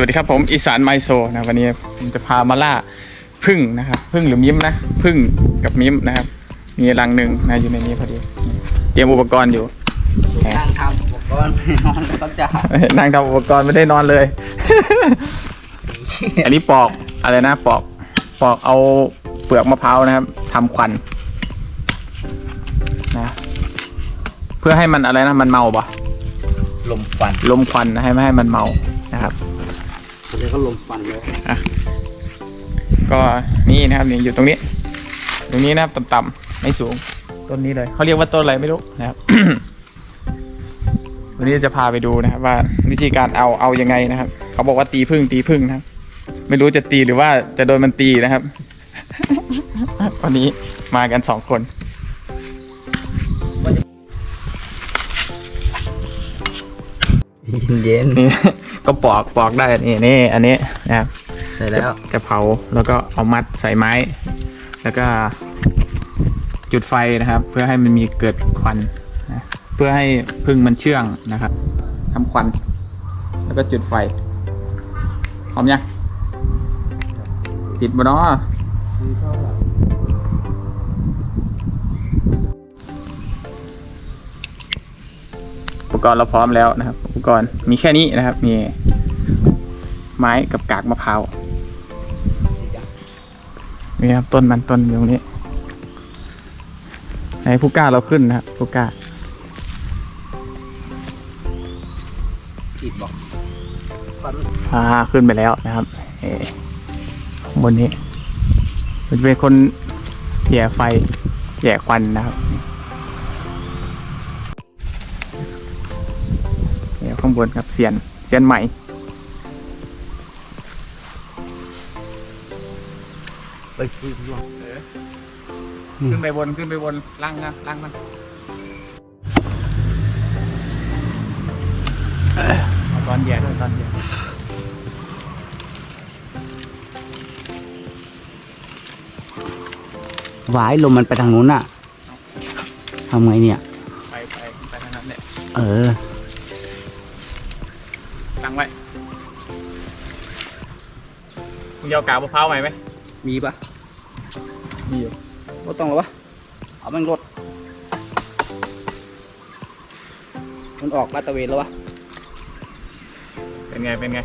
วัสดีครับผมอีสานไมโซนะวันนี้ผมจะพามาล่าพึ่งนะครับพึ่งหรือมิ้มนะพึ่งกับมิ้มนะครับ มีรังหนึ่งนะอยู่ในนี้พอดีนี่เตรียมอุปกรณ์อยู่นั่งทำอุปกรณ์นอนแล้วก็จะนั่งทำอุปกรณ์ไม่ได้นอนเลย อันนี้ปอกอะไรนะปอกปอกเอาเปลือกมะพร้าวนะครับทำควันนะเพื่อให้มันอะไรนะมันเมาปะลมฟันลมควันนะให้ไม่ให้มันเมานะครับ เดี๋ยวก็ลมฟันเลยก็นี่นะครับนี่อยู่ตรงนี้ ตรงนี้นะครับต่ำๆไม่สูงต้นนี้เลยเขาเรียกว่าต้นอะไรไม่รู้นะครับวันนี้จะพาไปดูนะครับ ว่าวิธีการเอาเอายังไงนะครับ เขาบอกว่าตีพึ่งตีพึ่งนะครับ ไม่รู้จะตีหรือว่าจะโดนมันตีนะครับวันนี้มากันสองคนเย็นนี่ ก็ปอกปอกได้นี่นี่อันนี้นะครับใช่แล้วจะเผาแล้วก็เอามัดใส่ไม้ แล้วก็จุดไฟนะครับ เพื่อให้มันมีเกิดควันนะเพื่อให้พึ่งมันเชื่องนะครับทำควัน แล้วก็จุดไฟพร้อมยังติดบ่เนาะ ปกรณ์เราพร้อมแล้วนะครับ อุปกรณ์มีแค่นี้นะครับมีไม้กับกากมะพร้าวนี่ครับต้นมันต้นอยู่ตรงนี้ให้ผู้กล้าเราขึ้นนะครับผู้กล้าติดบอกฟันพาขึ้นไปแล้วนะครับเอ่ข้างบนนี้มันจะเป็นคนแย่ไฟแย่ควันนะครับ ข้างบนครับเสียนเสียนใหม่ ไปคุยด้วยขึ้นไปบนขึ้นไปบนล่างนะล่างมันเอาตอนแย่ด้วยตอนแย่หวายลมมันไปทางนู้นน่ะทำไงเนี่ย ไปไปไปทางนั้นแหละเออ มึงจะเอากาบมะพร้าวใหม่ไหมมีปะมีอยู่รถต้องหรอวะเอาแม่งรถมันออกลาดตระเวนแล้ววะเป็นไง เป็นไง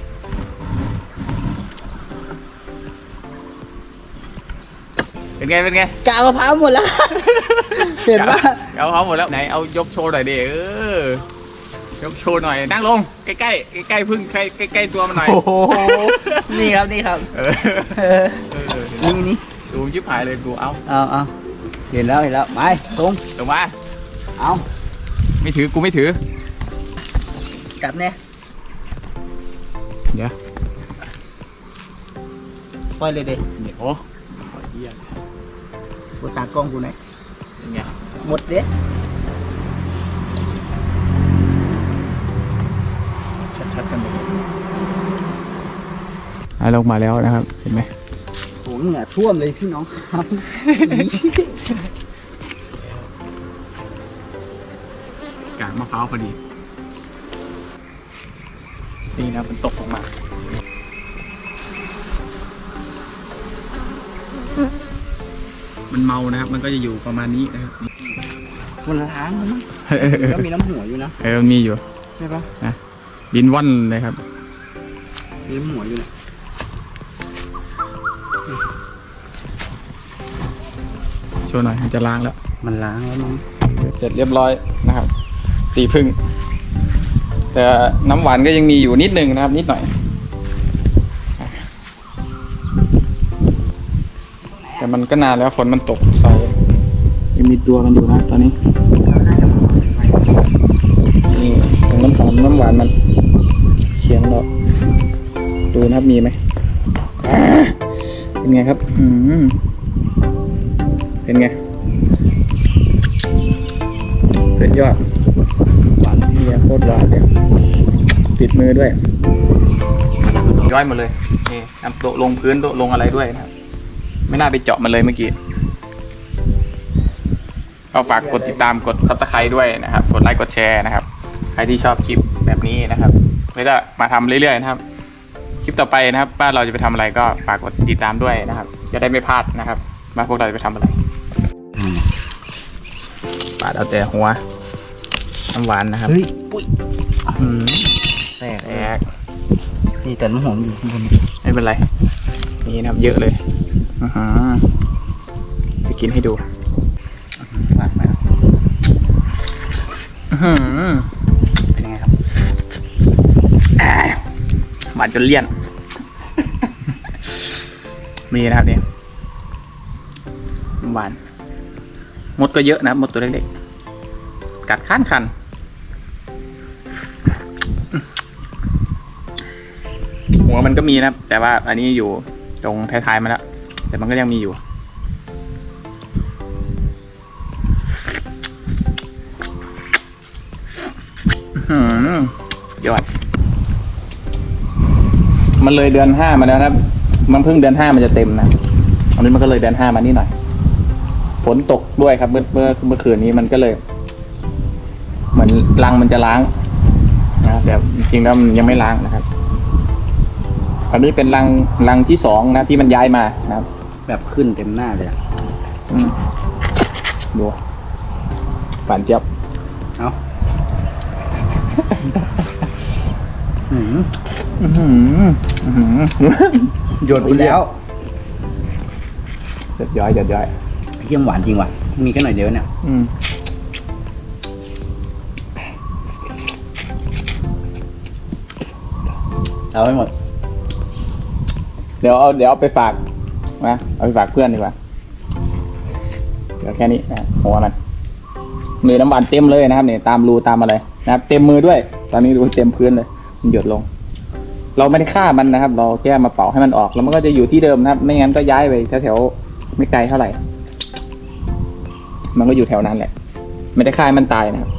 เป็นไง เป็นไงกาวมะพร้าวหมดแล้ว เห็นปะ เอาเขาหมดแล้ว ไหน เอายกโชว์หน่อยดิเออ ยกโชว์หน่อย นั่งลง ใกล้ๆ ใกล้ๆพึ่งใกล้ใกล้ๆตัวมันหน่อย โอ้โห นี่ครับนี่ครับ เออเออเออนี่นี่ดูชิบหายเลยดูเอาเอาเอาเห็นแล้วเห็นแล้วไปตรงลงมา เอาไม่ถือ กูไม่ถือ จับเนี่ยเดี๋ยวปล่อยเลยเด็เดี๋ยวโอ้ยเหี้ยกูตากล้องกูหน่อยเป็นไงหมดเด็ ชัดๆกันเลยอะลงมาแล้วนะครับ เห็นไหมโหเหงื่อท่วมเลยพี่น้องครับ กากมะพร้าวพอดี นี่นะมันตกลงมา มันเมานะครับ มันก็จะอยู่ประมาณนี้นะครับมันล้างแล้วมั้งก็มีน้ำหัวอยู่นะ เออมันมีอยู่ ใช่ปะ ดินว่อนเลยครับมีน้ำหัวอยู่นะโชว์หน่อยมันจะล้างแล้ว มันล้างแล้วมั้งเสร็จเรียบร้อยนะครับ ตีพึ่ง แต่น้ำหวานก็ยังมีอยู่นิดนึงนะครับ นิดหน่อย แต่มันก็นานแล้วฝนมันตกใส่ยังมีตัวมันอยู่นะตอนนี้นี่ น้ำหอมน้ำหวานมันเขียงเราดูนะครับมีไหมเป็นไงครับ อืมเป็นไงเป็นยอดหวานเฮียโคตรหวานเลยติดมือด้วย ย้อยหมดเลยนี่น้ำโตลงพื้นโตลงอะไรด้วยนะครับ ไม่น่าไปเจาะมันเลยเมื่อกี้ก็ฝากกดติดตามกดซับสไครต์ด้วยนะครับ กดไลค์กดแชร์นะครับ ใครที่ชอบคลิปแบบนี้นะครับแล้วก็มาทำเรื่อยๆนะครับ คลิปต่อไปนะครับว่าเราจะไปทำอะไรก็ฝากกดติดตามด้วยนะครับ จะได้ไม่พลาดนะครับว่าพวกเราจะไปทำอะไรอืมปาดเอาแต่หัวน้ำหวานนะครับเฮ้ยปุ้ยอืมแตกแตกนี่แต่น้ำหอมอยู่ข้างบนไม่เป็นไร นี่นะครับเยอะเลยอือหือไปกินให้ดูหวานไหมครับอื้อหือ เป็นยังไงครับ อ่า หวานจนเลี่ยน มีนะครับเนี่ยหวาน มดก็เยอะนะมดตัวเล็กๆ กัดคันคันหัวมันก็มีนะครับ แต่ว่าอันนี้อยู่ตรงท้ายๆมาแล้ว แต่มันก็ยังมีอยู่หือยอด มันเลยเดือนห้ามาแล้วนะครับ มันเพิ่งเดือนห้ามันจะเต็มนะอันนี้มันก็เลยเดือนห้ามานี่หน่อย ฝนตกด้วยครับ เมื่อเมื่อเมื่อคืนนี้มันก็เลย เหมือนรังมันจะล้างนะแต่จริงๆแล้วมันยังไม่ล้างนะครับ อันนี้เป็นรังรังที่สองนะที่มันย้ายมานะครับ แบบขึ้นเต็มหน้าเลยอะอืมดูฝานเจี๊ยบ เอา อืมอื้อหืออื้อหือหยดไปแล้วเดือดย้อยเดือดย้อยเยี่ยมหวานจริงว่ะ มีแค่หน่อยเดียวเนี่ยอืมเอาให้หมด เดี๋ยวเอาเดี๋ยวเอาไปฝากนะเอาไปฝากเพื่อนดีกว่าเดี๋ยวแค่นี้นะหัวมันมือน้ำหวานเต็มเลยนะครับเนี่ยตามรูตามอะไรนะครับ เต็มมือด้วย ตอนนี้ดูเต็มพื้นเลย มันหยดลง เราไม่ได้ฆ่ามันนะครับ เราแค่มาเป่าให้มันออก แล้วมันก็จะอยู่ที่เดิมนะครับ ไม่งั้นก็ย้ายไปแถวๆไม่ไกลเท่าไหร่ มันก็อยู่แถวนั้นแหละ ไม่ได้ฆ่ามันตายนะครับ